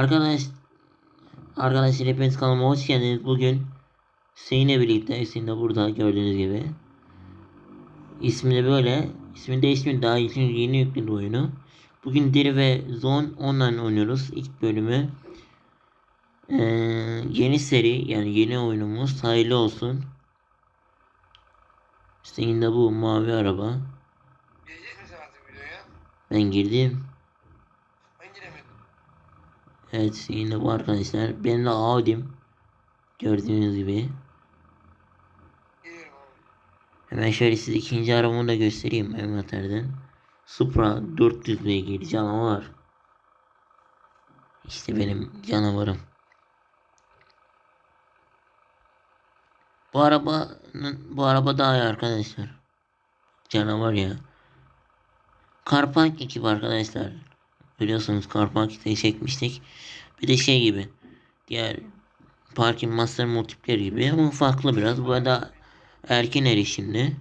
Arkadaş Arkadaşlar hepiniz kanalıma hoş geldiniz. Bugün Hüseyin'le birlikte Hüseyin de burada gördüğünüz gibi. İsmi de böyle. İsmi değişmedi daha için yeni yükledi oyunu. Bugün Deri ve Zone online oynuyoruz. İlk bölümü. Ee, yeni seri yani yeni oyunumuz hayırlı olsun. Hüseyin de bu mavi araba. Ben girdim. Evet yine bu arkadaşlar. Benim de Audi'm. Gördüğünüz gibi. Hemen şöyle size ikinci arabamı da göstereyim envanterden. Supra 400 beygir canavar. İşte benim canavarım. Bu arabanın bu araba daha iyi arkadaşlar. Canavar ya. Karpank ekip arkadaşlar. Biliyorsunuz Karpank'ı çekmiştik. Bir de şey gibi. Diğer Parking Master Multiplayer gibi ama farklı biraz. Bu da erken erişimli.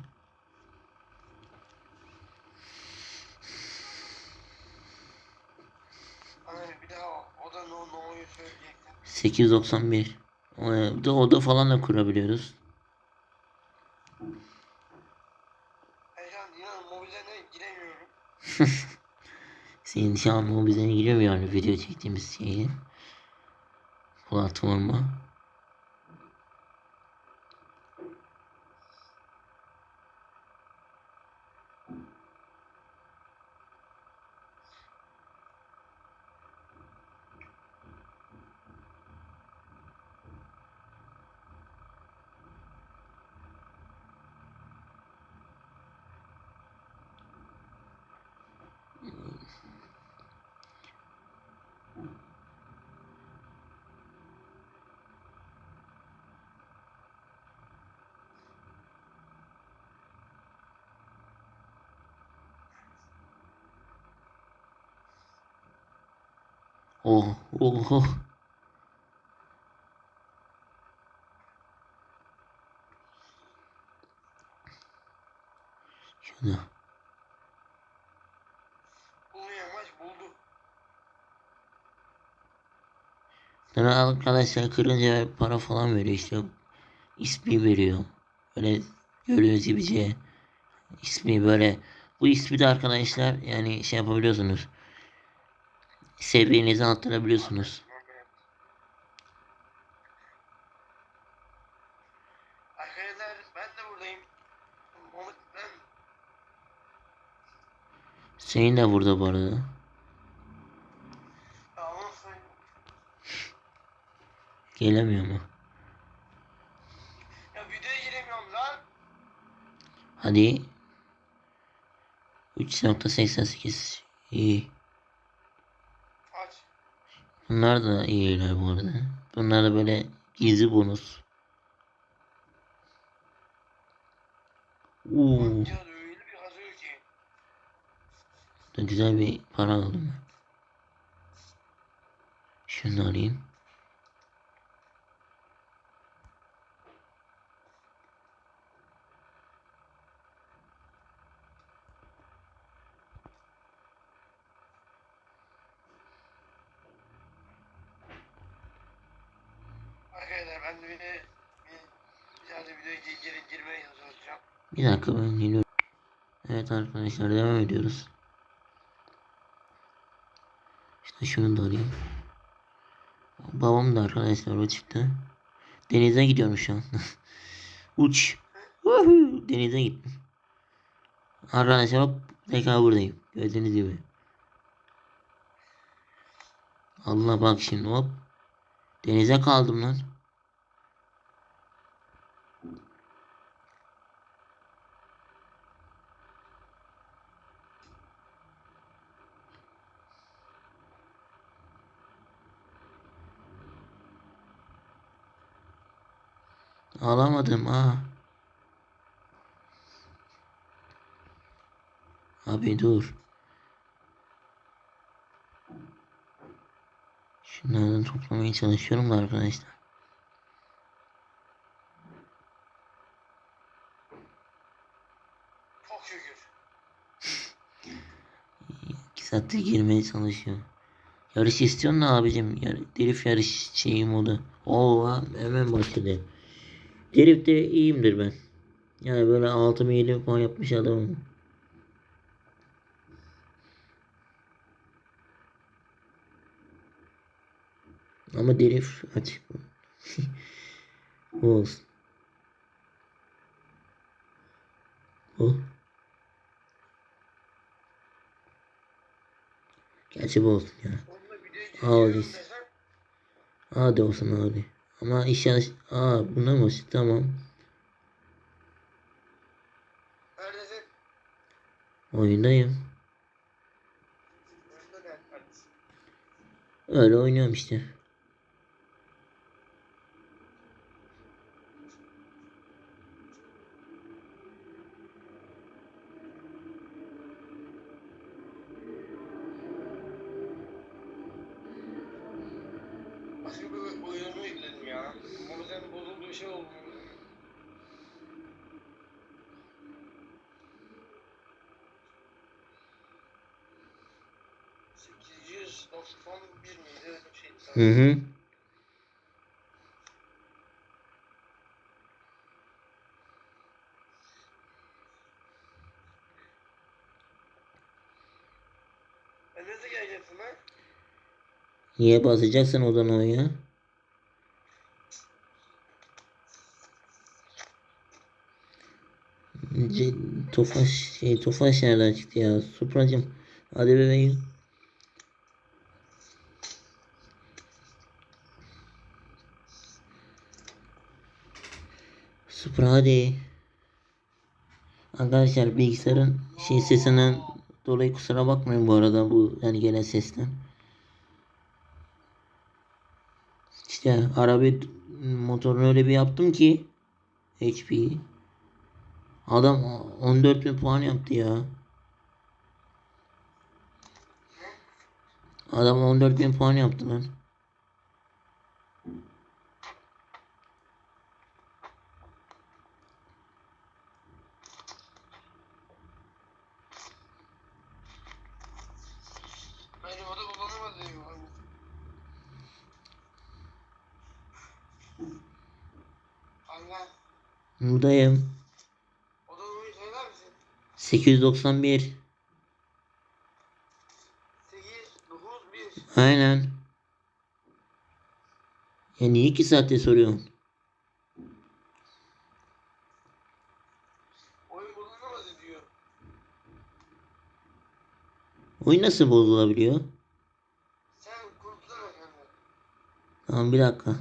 Hani bir daha o da. 891. O da falan da kurabiliyoruz. Ben şu an inanın mobilene giremiyorum. Senin şu bize giriyor yani video çektiğimiz şeyi? Platforma. Oh, oh, oh. Buldu. Sonra arkadaşlar kırınca para falan veriyor işte. ismi veriyor. Böyle gördüğünüz gibi şey. ismi böyle. Bu ismi de arkadaşlar yani şey yapabiliyorsunuz. Seviyenizi arttırabiliyorsunuz. Senin de burada bu arada. Gelemiyor mu? Ya videoya giremiyorum lan. Hadi. 3.88 iyi. Bunlar da iyiler bu arada. Bunlar da böyle gizli bonus. Oo, da güzel bir para aldım. Şunu alayım. Arkadaşlar ben de bir de bir, bir Bir dakika ben geliyorum. Evet arkadaşlar devam ediyoruz. İşte şunu da alayım. Babam da arkadaşlar o çıktı. Denize gidiyorum şu an. Uç. Denize gittim. Arkadaşlar hop tekrar buradayım. Gördüğünüz gibi. Allah bak şimdi hop. Denize kaldım lan. Alamadım ha. Abi dur. Şunlardan toplamaya çalışıyorum da arkadaşlar. İki saattir girmeye çalışıyorum. Yarış istiyorsun da abicim. Yar drift yarış şeyi modu. Oo hemen başladı. Drift'te iyiyimdir ben. Yani böyle 6 mı 7 puan yapmış adamım. Ama drift açık. Bu olsun. Bu. Gerçi bu olsun ya. Desem. Hadi olsun hadi. Ama iş yanlış. Aa buna mı? Tamam. Neredesin? Oyundayım. Öyle oynuyorum işte. Başka bir oyunumu yükledim ya. O yüzden bozulduğu şey oldu. 891 miydi? Öyle bir şeydi. Hı hı. E? Niye basacaksın odan o ya? C Tofaş şey Tofaş nereden çıktı ya? Supracım. Hadi bebeğim. Supra hadi. Arkadaşlar bilgisayarın şey sesinden dolayı kusura bakmayın bu arada bu yani gelen sesten. İşte araba motorunu öyle bir yaptım ki HP adam 14 bin puan yaptı ya. Adam 14 bin puan yaptı lan. O da kullanamadı diyor. Allah. Buradayım. O da oyun söyler misin? 891. 8, 9, 1. Aynen. Ya niye 2 saatte soruyorsun? Oyun kullanamadı diyor. Oyun nasıl bozulabiliyor? Sen kurtulan efendim. Tamam bir dakika.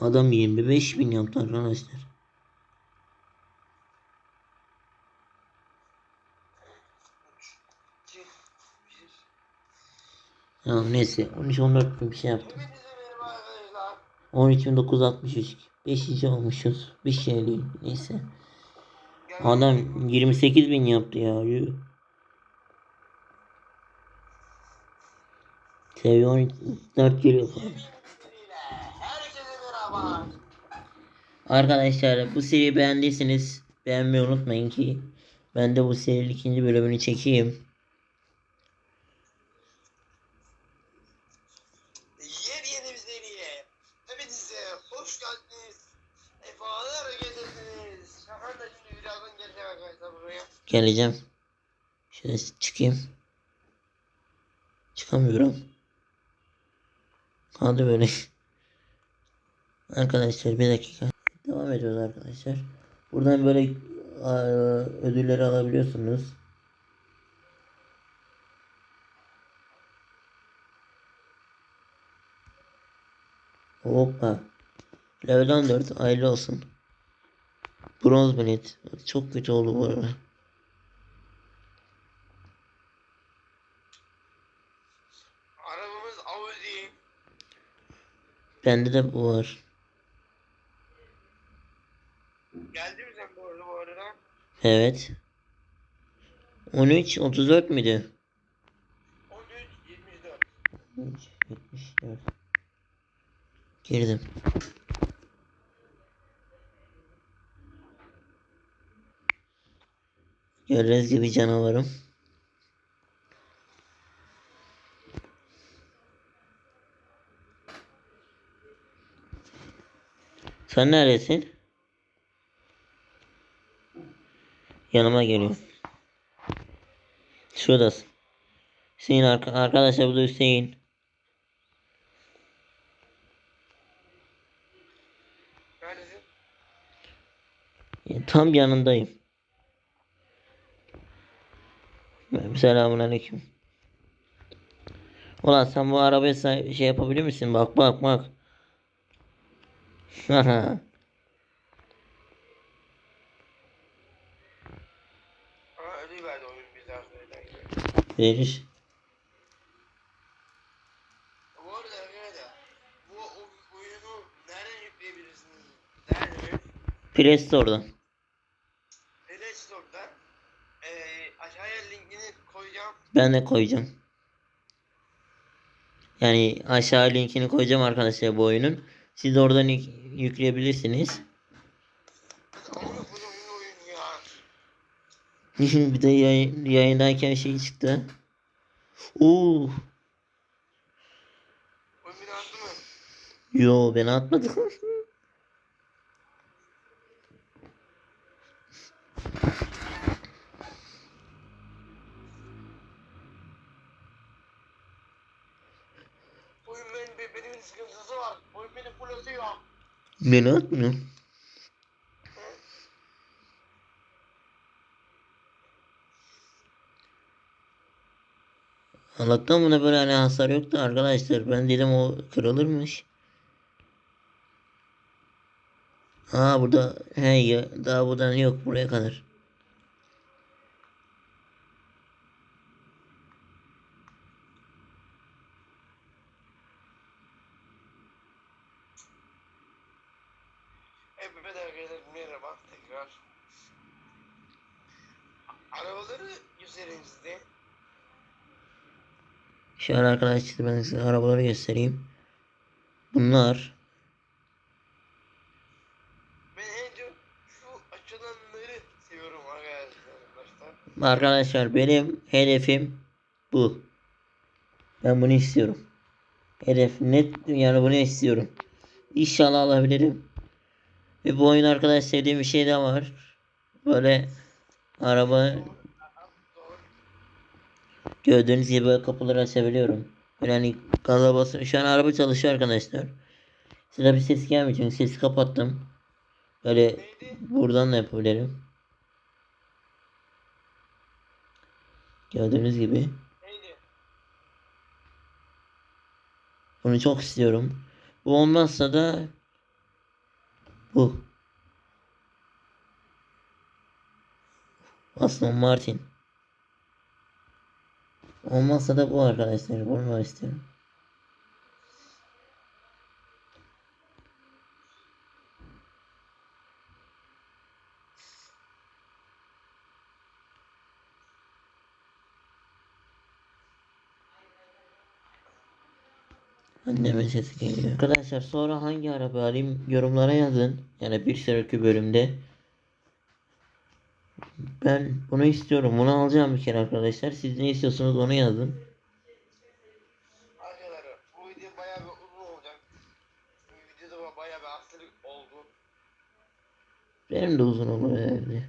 Adam 25 bin yaptı arkadaşlar. Tamam neyse 13-14 bin bir şey yaptım. Hepinize merhaba arkadaşlar. 13.963 5. olmuşuz. Bir şey değil. Neyse. Adam 28 bin yaptı ya. Seviye 14 geliyor. Arkadaşlar bu seriyi beğendiyseniz beğenmeyi unutmayın ki ben de bu serinin ikinci bölümünü çekeyim. Yepyeni bir seriye. Hepinize hoş geldiniz. Sefalar getirdiniz. Şahan da şimdi birazdan gelecek arkadaşlar buraya. Geleceğim. Şöyle çıkayım. Çıkamıyorum. Hadi böyle. Arkadaşlar bir dakika. Devam ediyoruz arkadaşlar. Buradan böyle eee, ödülleri alabiliyorsunuz. Hoppa. Level 14 hayırlı olsun. Bronz bilet. Çok kötü oldu bu arada. Bende de bu var. Geldi mi sen bu arada bu arada? Evet. 13 34 müydü? 13, 24. 13 74. Girdim. Gördüğünüz gibi canavarım. Sen neredesin? Yanıma geliyor. Şuradasın. Hüseyin arka arkadaşlar bu da Hüseyin. Ya, Tam yanındayım. Selamun aleyküm. Ulan sen bu arabaya şey yapabilir misin? Bak bak bak. Haha. Ama ödül verdi oyun bize arkadaşlar. Verir. Bu arada arkadaşlar bu oyunu nereden yükleyebilirsiniz? Nerede? Play Store'dan. Play Store'dan eee aşağıya linkini koyacağım. Ben de koyacağım. Yani aşağı linkini koyacağım arkadaşlar bu oyunun. Siz oradan yük- yükleyebilirsiniz. Bir de yayın, yayındayken şey çıktı. Oo, yo ben atmadım. Oyun benim, benim sıkıntısı var. Oyun beni full atıyor. Beni atmıyor. Allah'tan buna böyle hani hasar yoktu arkadaşlar. Ben dedim o kırılırmış. Aa burada he ya, daha buradan yok buraya kadar. Evet arkadaşlar merhaba tekrar. Arabaları üzerinizde Şu an arkadaşlar ben size arabaları göstereyim. Bunlar ben en çok şu açılanları seviyorum arkadaşlar. arkadaşlar benim hedefim bu. Ben bunu istiyorum. Hedef net yani bunu istiyorum. İnşallah alabilirim. Ve bu oyun arkadaş sevdiğim bir şey de var. Böyle araba gördüğünüz gibi böyle kapıları açabiliyorum. Böyle hani gaza basın. Şu an araba çalışıyor arkadaşlar. Size bir ses gelmiyor çünkü sesi kapattım. Böyle buradan da yapabilirim. Gördüğünüz gibi. Bunu çok istiyorum. Bu olmazsa da bu. Aston Martin. Olmazsa da bu arkadaşlar. Bunu istiyorum. Annemin sesi geliyor. Arkadaşlar sonra hangi araba alayım yorumlara yazın. Yani bir sonraki bölümde. Ben bunu istiyorum. Bunu alacağım bir kere arkadaşlar. Siz ne istiyorsunuz onu yazın. Benim de uzun olur herhalde.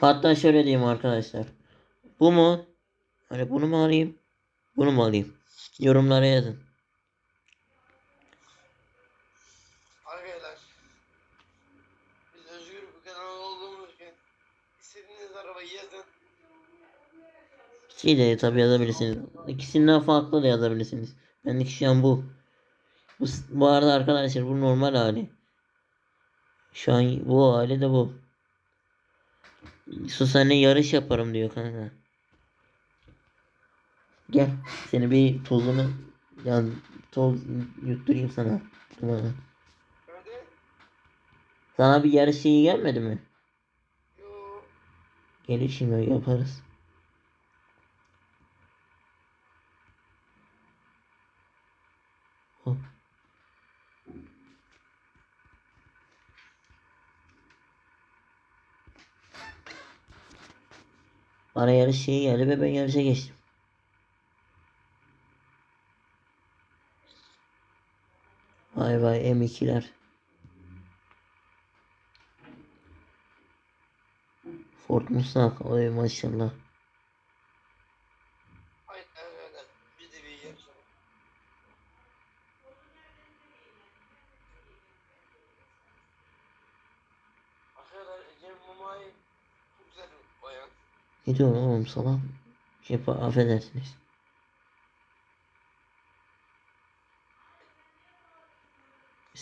Hatta şöyle diyeyim arkadaşlar. Bu mu? Hani bunu mu alayım? Bunu mu alayım? Yorumlara yazın. Arkadaşlar biz özgür bir kanal olduğumuz için istediğiniz arabayı yazın. İkiyi de tabi yazabilirsiniz. İkisinden farklı da yazabilirsiniz. Bendeki şu bu. Bu, bu arada arkadaşlar bu normal hali. Şu an bu hali de bu. Sus anne yarış yaparım diyor kanka. Gel seni bir tozunu yani toz yutturayım sana. Öyle. Sana bir yarış şeyi gelmedi mi? Gelir şimdi yaparız. Hop. Bana yarış şeyi geldi ve ben yarışa geçtim. Bay bay M2'ler. Ford Mustang. Oy maşallah. Ne diyorsun oğlum salak? Şey, affedersiniz.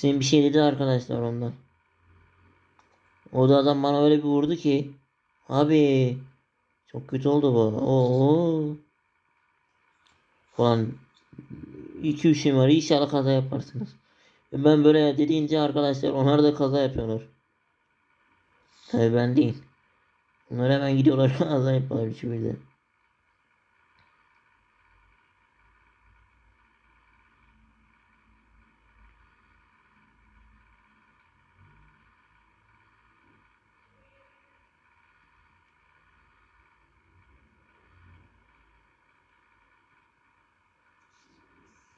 Hüseyin bir şey dedi arkadaşlar ondan. O da adam bana öyle bir vurdu ki. Abi. Çok kötü oldu bu. Oo. Falan. 2-3 var. İnşallah kaza yaparsınız. Ben böyle dediğince arkadaşlar onlar da kaza yapıyorlar. Tabii ben değil. Onlar hemen gidiyorlar kaza yapıyorlar üçü birden.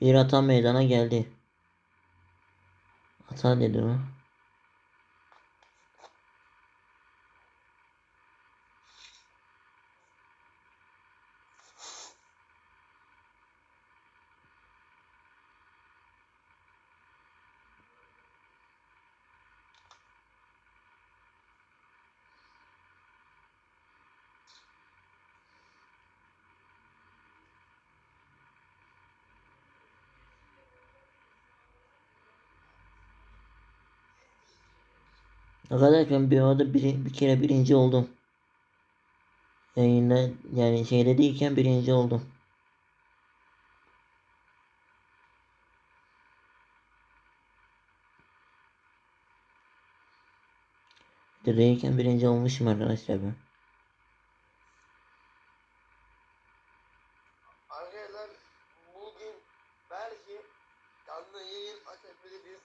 Bir ata meydana geldi. Ata dedi o. Arkadaşlar bir arada bir, bir kere birinci oldum. Yayında yani şeyde değilken birinci oldum. Direyken birinci olmuşum arkadaşlar ben. Arkadaşlar bugün belki canlı yayın açabiliriz.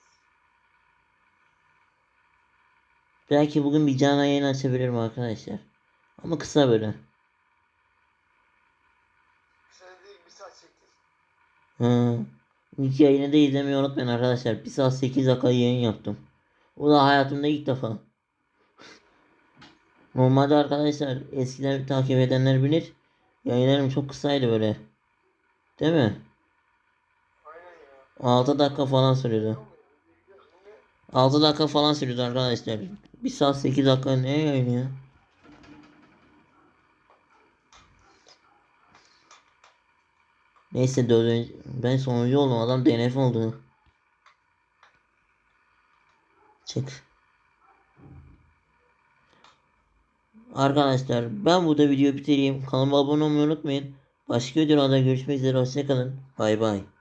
Belki bugün bir canlı yayın açabilirim arkadaşlar. Ama kısa böyle. Hı. İlk yayını da izlemeyi unutmayın arkadaşlar. 1 saat 8 dakika yayın yaptım. O da hayatımda ilk defa. Normalde arkadaşlar eskiden takip edenler bilir. Yayınlarım çok kısaydı böyle. Değil mi? Aynen ya. 6 dakika falan sürüyordu. 6 dakika falan sürüyordu arkadaşlar. 1 saat 8 dakika ne yayını ya? Neyse dördüncü, ben sonuncu oldum adam DNF oldu. Çık. Arkadaşlar ben burada video bitireyim. Kanalıma abone olmayı unutmayın. Başka videolarda görüşmek üzere. Hoşçakalın. Bay bay.